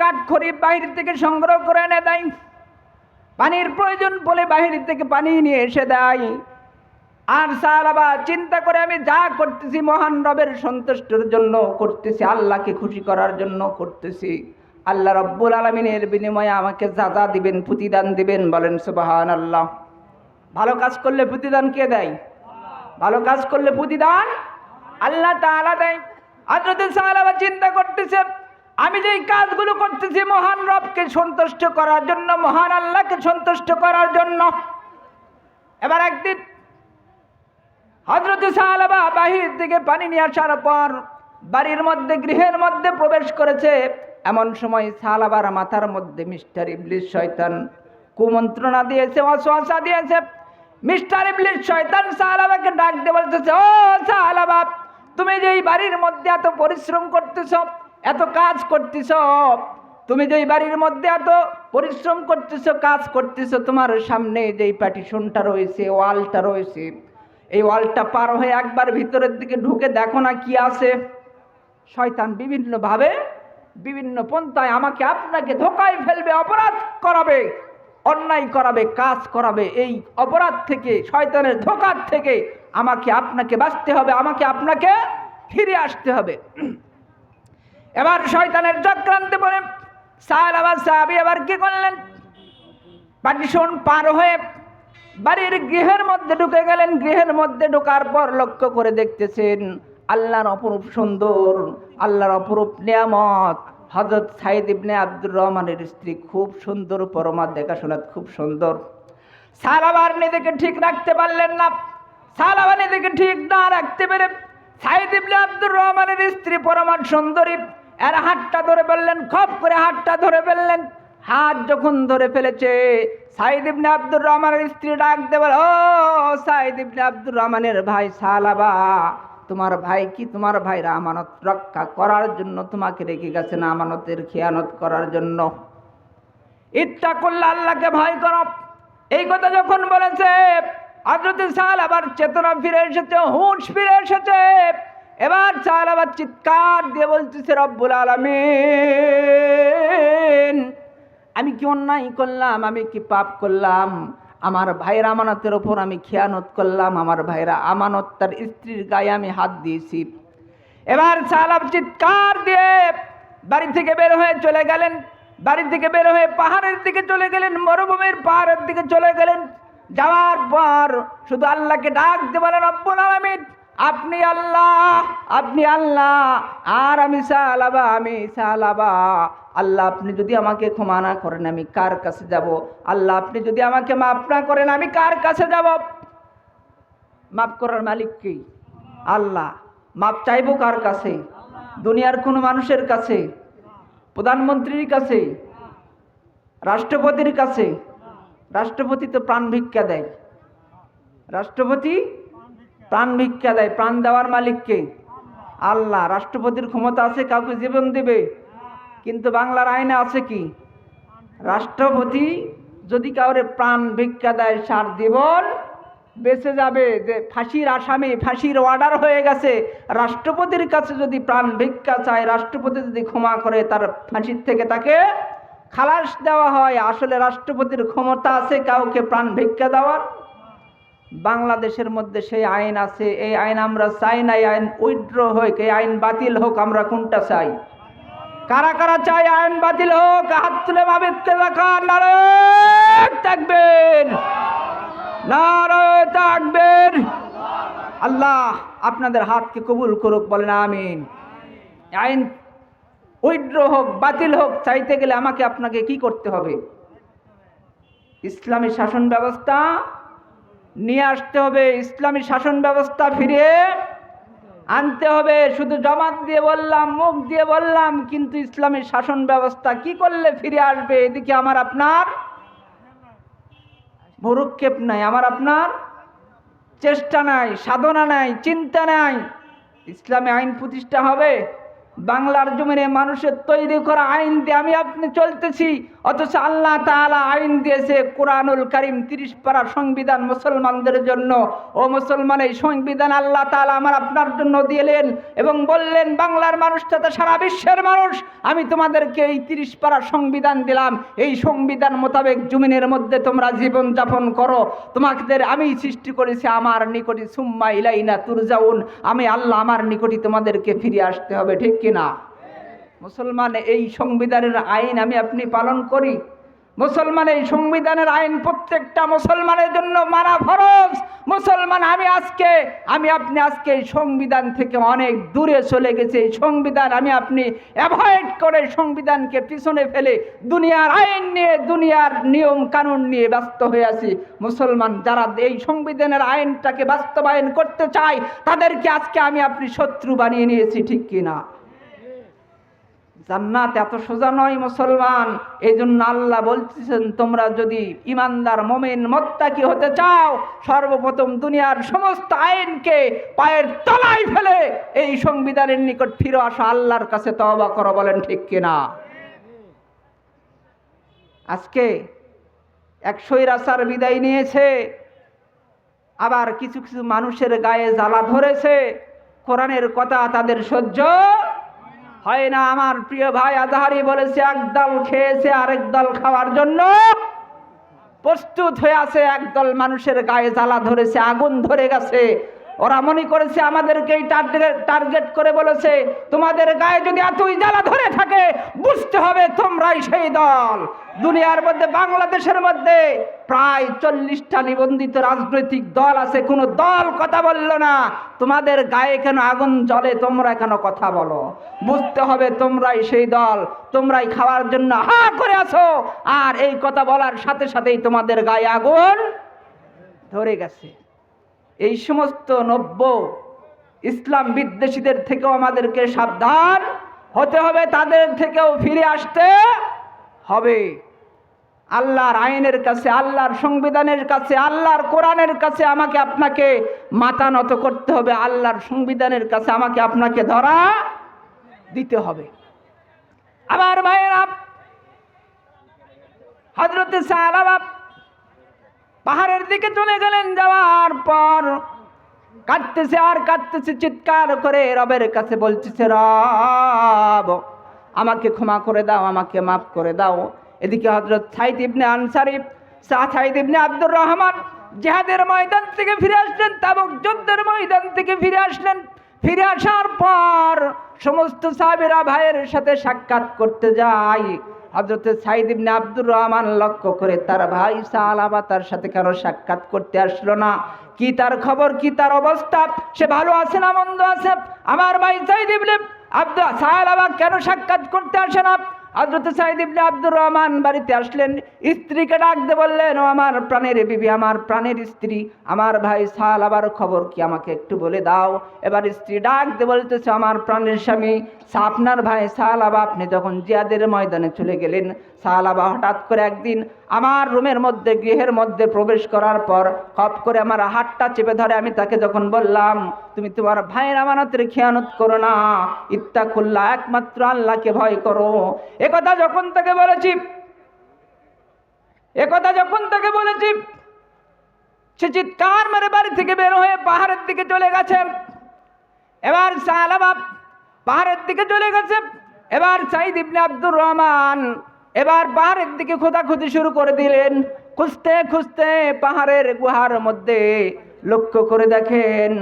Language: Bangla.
কাঠখড়ি বাহির থেকে সংগ্রহ করে এনে দেয়। পানির প্রয়োজন বলে বাহির থেকে পানি নিয়ে এসে দেয়। আর সালাবা চিন্তা করে আমি যা করতেছি মহান রবের সন্তুষ্টের জন্য করতেছি, আল্লাহকে খুশি করার জন্য করতেছি। আল্লাহ রব্বুল আলমিনের বিনিময়ে আমাকে যা যা দিবেন, প্রতিদান দিবেন বলেন সুবাহান আল্লাহ ভালো কাজ করলে প্রতিদান কে দেয়? ভালো কাজ করলে প্রতিদান আল্লাহ তাআলা দেয়। হযরত সাহাবা চিন্তা করতেছে আমি যে কাজগুলো করতেছি মহান রবকে সন্তুষ্ট করার জন্য, মহান আল্লাহকে সন্তুষ্ট করার জন্য। এবার একদিন হজরত সাহাবা বাহির থেকে পানি নিয়ে আসার পর বাড়ির মধ্যে, গৃহের মধ্যে প্রবেশ করেছে। এমন সময় সালাবার মাথার মধ্যে মিস্টার ইবলিশ শয়তান কুমন্ত্রণা দিয়েছে অশ্বাসা দিয়েছে। মিস্টার ইবলিশ শয়তান সাহাবাকে ডাক দিয়ে বলতেছে, ও সাহাবা তুমি যে এই বাড়ির মধ্যে এত পরিশ্রম করতেছ এত কাজ করতেছ, তুমি যে বাড়ির মধ্যে এত পরিশ্রম করতেছ, কাজ করতেছ, তোমার সামনে যেই প্যাটিশনটা রয়েছে, ওয়ালটা রয়েছে, এই ওয়ালটা পার হয়ে একবার ভিতরের দিকে ঢুকে দেখো না কি আছে। শয়তান বিভিন্নভাবে, বিভিন্ন পন্থায় আমাকে আপনাকে ধোকায় ফেলবে, অপরাধ করাবে, অন্যায় করাবে, কাজ করাবে, এই অপরাধ থেকে, শয়তানের ধোকার থেকে আমাকে আপনাকে বাঁচতে হবে, আমাকে আপনাকে ফিরে আসতে হবে। এবার শয়তানের চক্রান্তে পড়ে। সাহেব আবার সাহাবি আবার কি করলেন? পার্টিশন পার হয়ে বাড়ির গৃহের মধ্যে ঢুকে গেলেন। গৃহের মধ্যে ঢোকার পর লক্ষ্য করে দেখতেছেন আল্লাহর অপরূপ সুন্দর, আল্লাহর অপরূপ নিয়ামত। হজরত সাইদ ইবনে আব্দুর রহমানের স্ত্রী খুব সুন্দর, পরমা দেখাশোনা খুব সুন্দর। সালাবার নিজেকে ঠিক রাখতে পারলেন না। সালাবা নিজেকে ঠিক না রাখতে পেরে সাইদ ইবনে আব্দুর রহমানের স্ত্রী পরমার সুন্দরী, এর হাতটা ধরে ফেললেন খপ করে হাতটা ধরে ফেললেন হাত যখন ধরে ফেলেছে, সাইদ ইবনে আব্দুর রহমানের স্ত্রী ডাক দেবে ও সাইদ ইবনে আব্দুর রহমানের ভাই সালাবা, তোমার ভাই কি? তোমার ভাইরা আমানত রক্ষা করার জন্য তোমাকে রেখে গেছে না আমানতের খেয়ানত করার জন্য? ইচ্ছা করলে আল্লাহকে ভয় করো। এই কথা যখন বলেছে হজরত সাল আবার চেতনা ফিরে এসেছে, হুঁশ ফিরে এসেছে। এবার সাল আবার চিৎকার দিয়ে বলতেছে, রব্বুল আলমিন, আমি কি অন্যায় করলাম? আমি কি পাপ করলাম? আমার ভাইয়ের আমানতের ওপর আমি খেয়ানত করলাম। আমার ভাইরা আমানত তার স্ত্রীর গায়ে আমি হাত দিয়েছি। এবার সালাম চিৎকার দিয়ে বাড়ি থেকে বের হয়ে চলে গেলেন। বাড়ি থেকে বের হয়ে পাহাড়ের দিকে চলে গেলেন, মরুভূমির পাহাড়ের দিকে চলে গেলেন। যাওয়ার পর শুধু আল্লাহকে ডাক দিয়ে বলেন, রব্বুল আলামিন, আপনি আল্লাহ আপনি আল্লাহ, আর আমি সালাবা আমি সালাবা। আল্লাহ, আপনি যদি আমাকে ক্ষমা না করেন, আমি কার কাছে যাব? আল্লাহ, আপনি যদি আমাকে মাফ না করেন, আমি কার কাছে যাব? মাফ করার মালিক কি? আল্লাহ। মাপ চাইব কার কাছে? দুনিয়ার কোনো মানুষের কাছে? প্রধানমন্ত্রীর কাছে? রাষ্ট্রপতির কাছে? রাষ্ট্রপতি তো প্রাণ ভিক্ষা দেয়। রাষ্ট্রপতি প্রাণ ভিক্ষা দেয়। প্রাণ দেওয়ার মালিককে আল্লাহ। রাষ্ট্রপতির ক্ষমতা আছে, কাউকে জীবন দেবে। কিন্তু বাংলার আইনে আছে কি? রাষ্ট্রপতি যদি কাউরে প্রাণ ভিক্ষা দেয়, সার জীবন বেঁচে যাবে যে ফাঁসির আসামি, ফাঁসির অর্ডার হয়ে গেছে। রাষ্ট্রপতির কাছে যদি প্রাণ ভিক্ষা চায়, রাষ্ট্রপতি যদি ক্ষমা করে, তার ফাঁসির থেকে তাকে খালাস দেওয়া হয়, আসলে রাষ্ট্রপতির ক্ষমতা আছে, কাউকে প্রাণ ভিক্ষা দেওয়ার। বাংলাদেশের মধ্যে সেই আইন আছে, এই আইন আমরা চাই না, এই আইন উইড্র হোক, এই আইন বাতিল হোক, আমরা কোনটা চাই? কারা কারা চাই আইন বাতিল হোক, হাত তুলে নারে থাকবেন থাকবেন আল্লাহ আপনাদের হাতকে কবুল করুক, বলেন আমিন। আইন উইড্র হোক, বাতিল হোক, চাইতে গেলে আমাকে আপনাকে কি করতে হবে? ইসলামী শাসন ব্যবস্থা নিয়ে আসতে হবে, ইসলামী শাসন ব্যবস্থা ফিরিয়ে আনতে হবে। শুধু জমাত দিয়ে বললাম, মুখ দিয়ে বললাম, কিন্তু ইসলামী শাসন ব্যবস্থা কি করলে ফিরে আসবে? এদিকে আমার আপনার ভরুক্ষেপ নাই, আমার আপনার চেষ্টা নাই, সাধনা নাই, চিন্তা নাই। ইসলামে আইন প্রতিষ্ঠা হবে। বাংলার জমিনে মানুষের তৈরি করা আইন দিয়ে আমি আপনি চলতেছি। অথচ আল্লাহ তাআলা আইন দিয়েছে কোরআনুল করিম তিরিশ পারা সংবিধান মুসলমানদের জন্য। ও মুসলমান এই সংবিধান আল্লাহ তাআলা আমার আপনার জন্য দিলেন এবং বললেন, বাংলার মানুষ তথা সারা বিশ্বের মানুষ। আমি তোমাদেরকে এই তিরিশ পারা সংবিধান দিলাম। এই সংবিধান মোতাবেক জমিনের মধ্যে তোমরা জীবন যাপন করো। তোমাদের আমি সৃষ্টি করেছি আমার নিকটে, সুম্মা ইলাইনা তুরজাউন। আমি আল্লাহ আমার নিকটে তোমাদেরকে ফিরে আসতে হবে। ঠিক কিনা মুসলমান, এই সংবিধানের আইন আমি আপনি পালন করি। মুসলমান, এই সংবিধানের আইন প্রত্যেকটা মুসলমানের জন্য মানা ফরজ। মুসলমান, আমি আজকে, আমি আপনি আজকে এই সংবিধান থেকে অনেক দূরে চলে গেছে। এই সংবিধান আমি আপনি অ্যাভয়েড করে সংবিধানকে পিছনে ফেলে দুনিয়ার আইন নিয়ে, দুনিয়ার নিয়ম কানুন নিয়ে ব্যস্ত হয়ে আছি। মুসলমান, যারা এই সংবিধানের আইনটাকে বাস্তবায়ন করতে চায়, তাদেরকে আজকে আমি আপনি শত্রু বানিয়ে নিয়েছি, ঠিক কিনা জান্নাত এত সোজা নয় মুসলমান। এই জন্য আল্লাহ বলতেছেন, তোমরা যদি ইমানদার, মোমেন, মত্তাকি হতে চাও, সর্বপ্রথম দুনিয়ার সমস্ত আইনকে পায়ের তলায় ফেলে এই সংবিধানের নিকট ফিরে আসা আল্লাহর কাছে তওবা করো। বলেন ঠিক কিনা? আজকে এক স্বৈরাচার বিদায় নিয়েছে, আবার কিছু কিছু মানুষের গায়ে জ্বালা ধরেছে, কোরআনের কথা তাদের সহ্য হয় না আমার প্রিয় ভাই আজহারি বলেছে একদল খেয়েছে, আরেক দল খাওয়ার জন্য। প্রস্তুত হয়ে আছে একদল মানুষের গায়ে জ্বালা ধরেছে, আগুন ধরে গেছে। ওরা মনে করেছে আমাদেরকেই টার্গেট করে বলেছে, তোমাদের গায়ে যদি এতই জ্বালা ধরে থাকে, বুঝতে হবে তোমরাই সেই দল। দুনিয়ার মধ্যে, বাংলাদেশের মধ্যে প্রায় চল্লিশটা নিবন্ধিত রাজনৈতিক দল আছে, কোনো দল কথা বলল না। তোমাদের গায়ে কেন আগুন জ্বলে, তোমরা কেন কথা বলো? বুঝতে হবে তোমরাই সেই দল, তোমরাই খাওয়ার জন্য হা করে আছো। আর এই কথা বলার সাথে সাথেই তোমাদের গায়ে আগুন ধরে গেছে। এই সমস্ত নব্য ইসলাম বিদ্বেষীদের থেকেও আমাদেরকে সাবধান হতে হবে, তাদের থেকেও ফিরে আসতে হবে। আল্লাহর আইনের কাছে, আল্লাহর সংবিধানের কাছে, আল্লাহর কোরআনের কাছে আমাকে আপনাকে মাথা নত করতে হবে, আল্লাহর সংবিধানের কাছে আমাকে আপনাকে ধরা দিতে হবে। আমার ভাইয়েরা হজরত সাহাবা পাহাড়ের দিকে চলে গেলেন যাওয়ার পর। কাঁদতেছে আর কাঁদতেছে, চিৎকার করে রবের কাছে বলতেছে, রব, আমাকে ক্ষমা করে দাও, আমাকে মাফ করে দাও। এদিকে হজরত সাইদ ইবনে আনসারি সাইদ ইবনে আব্দুর রহমান জেহাদের ময়দান থেকে ফিরে আসলেন, তাবক যুদ্ধের ময়দান থেকে ফিরে আসলেন। ফিরে আসার পর সমস্ত সাহেবেরা ভাইয়ের সাথে সাক্ষাৎ করতে যায়। হজরতে সাইদ ইবনে আব্দুর রহমান লক্ষ্য করে তার ভাই সালাবা তার সাথে কেন সাক্ষাৎ করতে আসলো না? কি তার খবর? কি তার অবস্থা? সে ভালো আছে না মন্দ আছে? আমার ভাই সাইদ ইবনে আব্দুল সালাবা কেন সাক্ষাৎ করতে আসে না? হজরত সাইদ ইবনে আব্দুর রহমান বাড়িতে আসলেন, স্ত্রীকে ডাকতে বললেন, ও আমার প্রাণের বিবি, আমার প্রাণের স্ত্রী, আমার ভাই সাল, আবার খবর কি আমাকে একটু বলে দাও? এবার স্ত্রী ডাকতে বলতেছে, আমার প্রাণের স্বামী আপনার ভাই সাল আবা আপনি যখন জিয়াদের ময়দানে চলে গেলেন, সাল আবা হঠাৎ করে একদিন আমার রুমের মধ্যে, গৃহের মধ্যে প্রবেশ করার পর খপ করে আমার হাতটা চেপে ধরে আমি তাকে যখন বললাম, তুমি তোমার ভাইয়ের আমানতের খেয়ানত করো না, ইত্তা খুল্লা, একমাত্র আল্লাহকে ভয় করো। একথা যখন তাকে বলেছি একথা যখন তাকে বলেছি, সে চিৎকার মেরে বাড়ি থেকে বের হয়ে পাহাড়ের দিকে চলে গেছে। এবার সালাবা পাহাড়ের দিকে চলে গেছে। এবার সাইদ ইবনে আব্দুর রহমান এবার পাহাড়ের দিকে খোঁজাখুঁজি শুরু করে দিলেন। খুঁজতে খুঁজতে পাহাড়ের গুহার মধ্যে লক্ষ্য করে দেখেন।